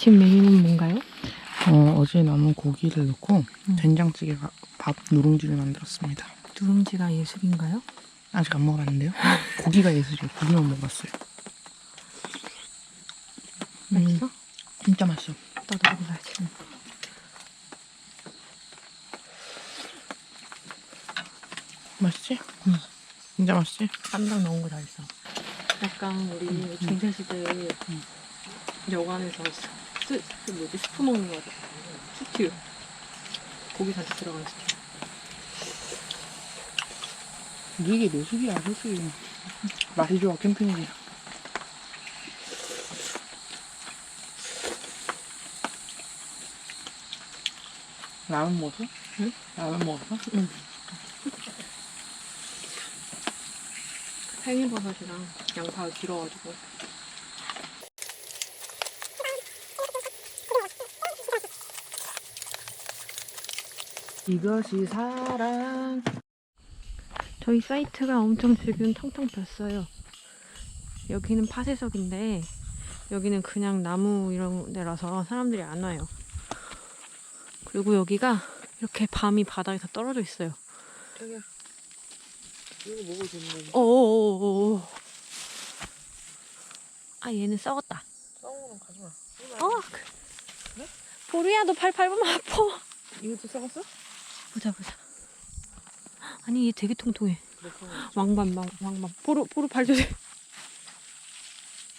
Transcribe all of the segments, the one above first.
아침 메뉴는 뭔가요? 어, 어제 남은 고기를 넣고 음. 된장찌개 밥 누룽지를 만들었습니다. 누룽지가 예술인가요? 아직 안 먹어봤는데요. 고기가 예술이에요. 고기만 먹었어요. 맛있어? 진짜 맛있어. 나도 먹어봐야지. 맛있지? 응. 진짜 맛있지? 쌈장 넣은 거다 있어. 약간 우리 중세시대 여관에서 스, 그 뭐지 스프 먹는 거 같아. 스튜. 고기 잔뜩 들어간 스튜. 이게 노숙이야, 소숙이. 맛이 좋아, 캠핑이지. 라면 먹었어? 응? 라면 먹었어? 팽이버섯이랑 양파 길어가지고. 이것이 사랑. 저희 사이트가 엄청 지금 텅텅 폈어요. 여기는 파쇄석인데 여기는 그냥 나무 이런 데라서 사람들이 안 와요. 그리고 여기가 이렇게 밤이 바닥에 다 떨어져 있어요. 자기야, 이거 먹어도 되는 거지? 오오오오. 아 얘는 썩었다. 싸우는 가지 마. 어. 그... 보리야 너 발 밟으면 아파. 이것도 썩었어? 보자 보자. 아니 얘 되게 통통해. 왕밤 왕, 왕밤. 보루 보루 발 조심.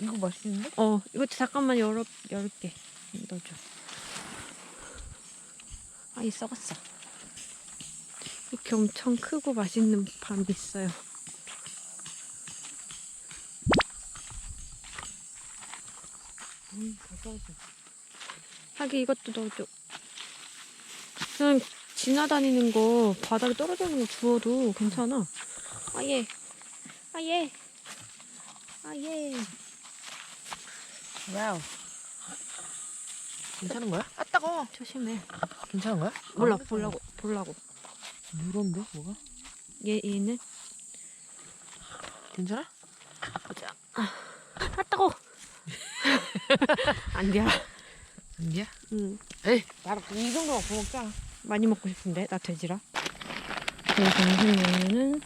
이거 맛있는데? 어 이거 잠깐만 열어 열게. 넣어줘. 아이 썩었어. 이렇게 엄청 크고 맛있는 밤이 있어요. 음, 가져와서. 하기 이것도 넣어줘. 그냥 지나다니는 거 바닥에 떨어져 있는 거 주워도 괜찮아. 아예, 아예, 아예. 와우. 괜찮은 거야? 아, 따가워. 조심해. 괜찮은 거야? 몰라 아, 보려고 보려고. 누런데, 뭐가? 얘 얘는 괜찮아? 보자. 아, 아 따고. 안 돼. 이게? 응. 에이, 나랑 이 정도만 구워 먹자. 많이 먹고 싶은데 나 돼지라. 그 점심 메뉴는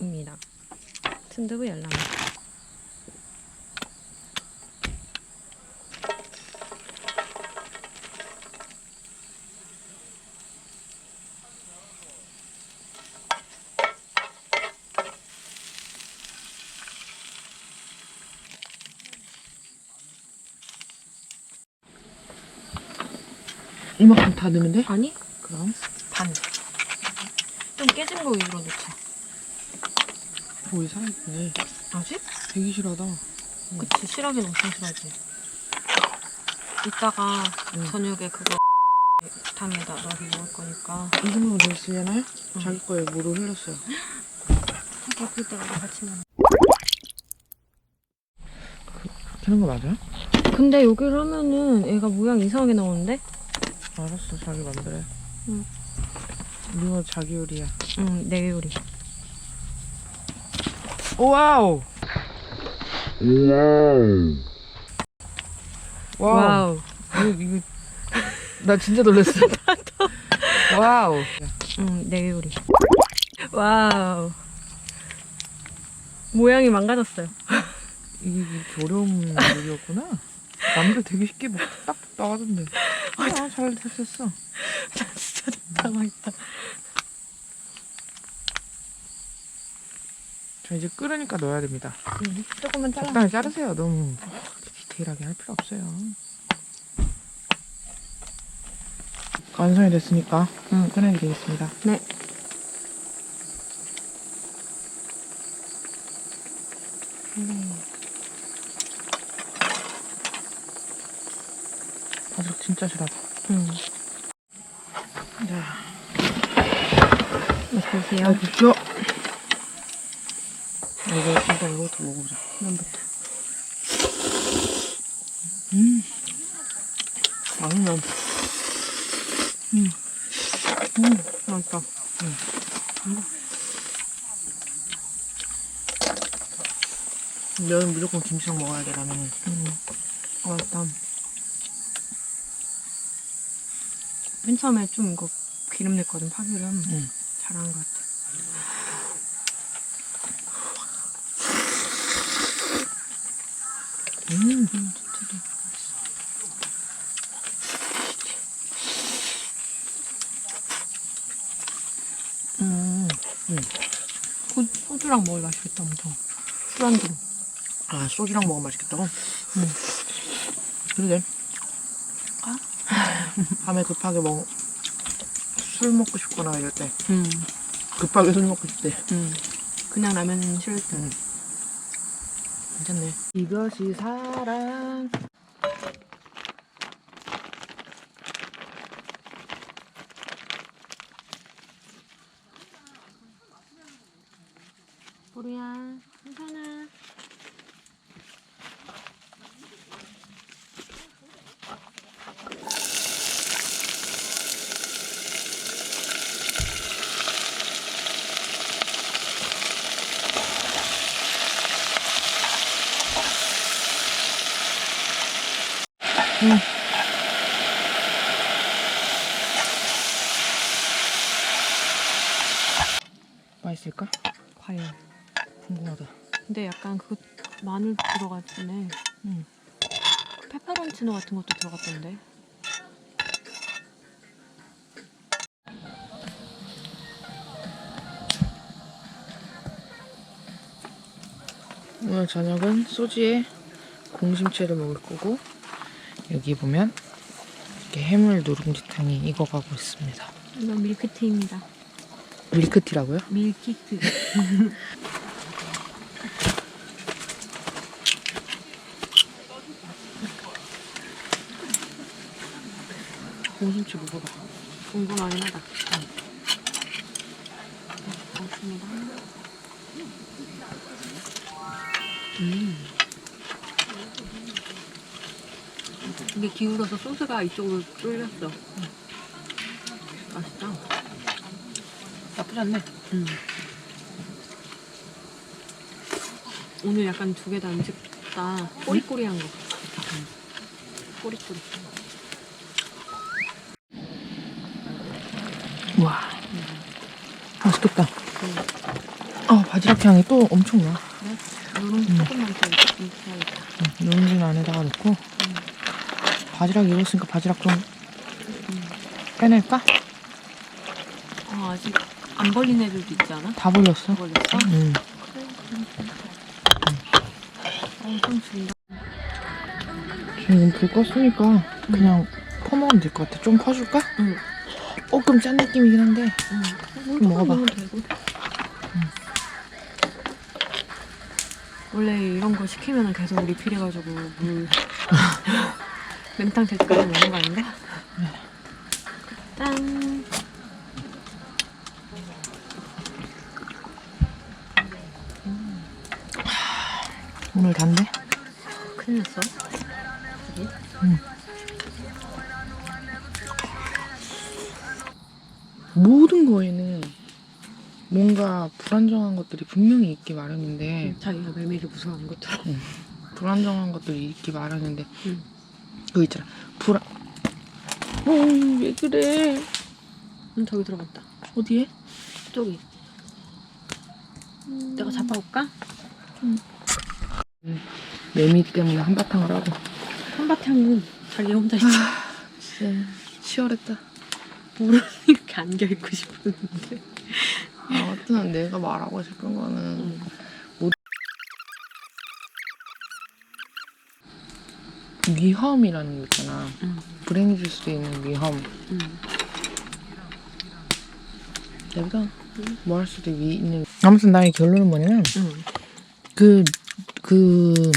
입니다. 튼두부 열라면. 이만큼 다 넣으면 돼? 아니 그럼. 반. 좀 깨진 거 위주로 넣자. 오이 살아있네. 아직? 되게 싫어하다. 그치 실하긴 엄청 실하지. 이따가 응. 저녁에 그거 당에다 넣어서 먹을 거니까. 이 정도면 됐으려나요? 자기 거에 물을 흘렸어요. 그때가 같이 먹. 하는 거 맞아요? 근데 여기를 하면은 애가 모양 이상하게 나오는데? 알았어, 자기 해. 응. 이거 자기 요리야. 응, 내 요리. 와우! 와우. 와우. 이거, 이거, 나 진짜 놀랐어. 와우. 응, 내 요리. 와우. 모양이 망가졌어요. 이게 어려운 요리였구나. 남들 되게 쉽게 막딱 나가던데. 아, 잘 됐었어. 진짜 당황했다. 자, 이제 끓으니까 넣어야 됩니다. 응, 조금만 잘라. 적당히 자르세요. 너무 디테일하게 할 필요 없어요. 완성이 됐으니까 응. 꺼내드리겠습니다. 네. 진짜 싫어하다. 응. 자, 어떠세요? 해주시오. 이거 일단 이것도 먹어보자. 면부터. 음, 막면. 음, 맛있다. 음, 면은 무조건 김치랑 먹어야 돼 라면은. 음. 어, 일단 맨 처음에 좀 이거 기름 냈거든 파기름. 응. 잘한 것 같아. 음. 음, 진짜. 음, 음. 소, 소주랑 먹으면 맛있겠다 엄청. 술안주로. 아 소주랑 먹으면 맛있겠다고? 응. 그러게. 아? 밤에 급하게 먹. 술 먹고 싶거나 이럴 때 음, 급하게 술 먹고 때 음. 그냥 라면은 싫을 때. 음. 괜찮네. 이것이 사랑. 보루야, 괜찮아. 맛있을까? 과연. 궁금하다. 근데 약간 그 마늘 들어갔네. 응. 페퍼론치노 같은 것도 들어갔던데. 오늘 저녁은 소지에 공심채를 먹을 거고 여기 보면 이렇게 해물 누룽지탕이 익어가고 있습니다. 이건 밀크티입니다. 밀크티라고요? 밀키트. 공심채 먹어봐. 궁금하긴 하다. 맞습니다. 음. 이게 기울어서 소스가 이쪽으로 쏠렸어. 맛있다. 나쁘지 않네. 음. 오늘 약간 두 개 다 음식 다 꼬리꼬리한 거. 음. 꼬리꼬리. 와 맛있겠다. 아 바지락 향이 또 엄청 나. 누룽 조금만 더 익혀야겠다. 응, 누룽지는 안에다가 넣고 바지락 익었으니까 바지락 좀 빼낼까? 아, 아직 안 벌린 애들도 있지 않아? 다 벌렸어. 다 벌렸어? 응. 엄청 준다. 지금 불 껐으니까 그냥 퍼먹으면 될 것 같아. 좀 퍼줄까? 응. 조금 짠 느낌이긴 한데 응. 좀 먹어봐. 먹으면 되고. 원래 이런 거 시키면 계속 리필해가지고 물 맹탕 될 때까지 먹는 거 아닌가? 짠. 오늘 단데? 큰일 났어. 모든 거에는 뭔가 불안정한 것들이 분명히 있기 마련인데 자기가 매매를 무서워하는 것처럼. 불안정한 것들이 있기 마련인데 응. 그거 있잖아 불안 어왜 그래 응, 저기 들어갔다. 어디에? 저기. 내가 잡아올까? 매미 때문에 한바탕을 하고 한바탕은 자기 혼자 있지. 진짜 치열했다 물은 이렇게 안겨있고 싶었는데. 아무튼 내가 말하고 싶은 거는 응. 위험이라는 거 있잖아 응. 불행해질 수도 있는 위험 응. 내가 뭐 할 수도 위- 있는 아무튼 나의 결론은 뭐냐면 응. 그, 그,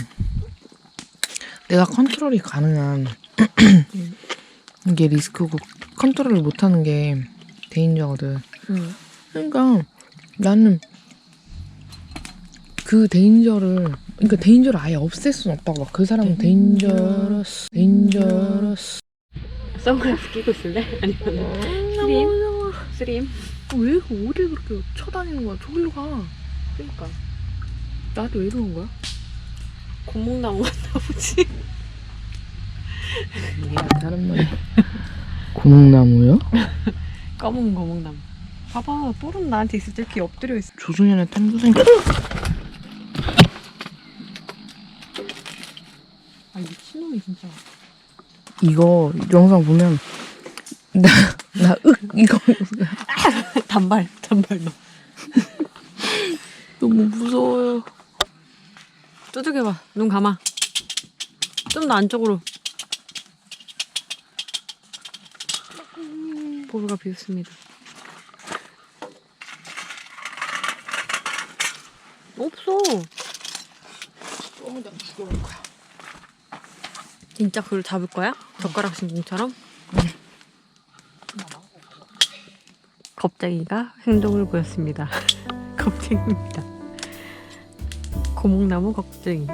내가 컨트롤이 가능한 응. 게 리스크고 컨트롤을 못하는 게 데인저거든. 응. 그러니까 나는 그 데인저를, 그러니까 데인저를 아예 없앨 수는 없다고. 막 그 사람은 데인저러스, 데인저러스. 선글라스 끼고 있을래? 아니면 스림? 스림? 왜 어딜 그렇게 쳐다니는 거야? 저기로 가. 그니까. 나한테 왜 이러는 거야? 고목나무 같나 보지? 이게 다른 말이 고목나무요? 검은 고목나무. 봐봐, 뿔은 나한테 있을 때 이렇게 엎드려 있어. 조승연의 탐구생 아 미친놈이 진짜. 이거 영상 보면 나나윽 이거 단발, 단발 너. 너무 무서워요. 두들겨봐. 눈 감아. 좀 더 안쪽으로. 보루가 비었습니다. 없어. 조금 더 죽여볼 거야. 진짜 그걸 잡을 거야? 젓가락 신공처럼? 겁쟁이가 행동을 보였습니다. 겁쟁이입니다. 고목나무 겁쟁이.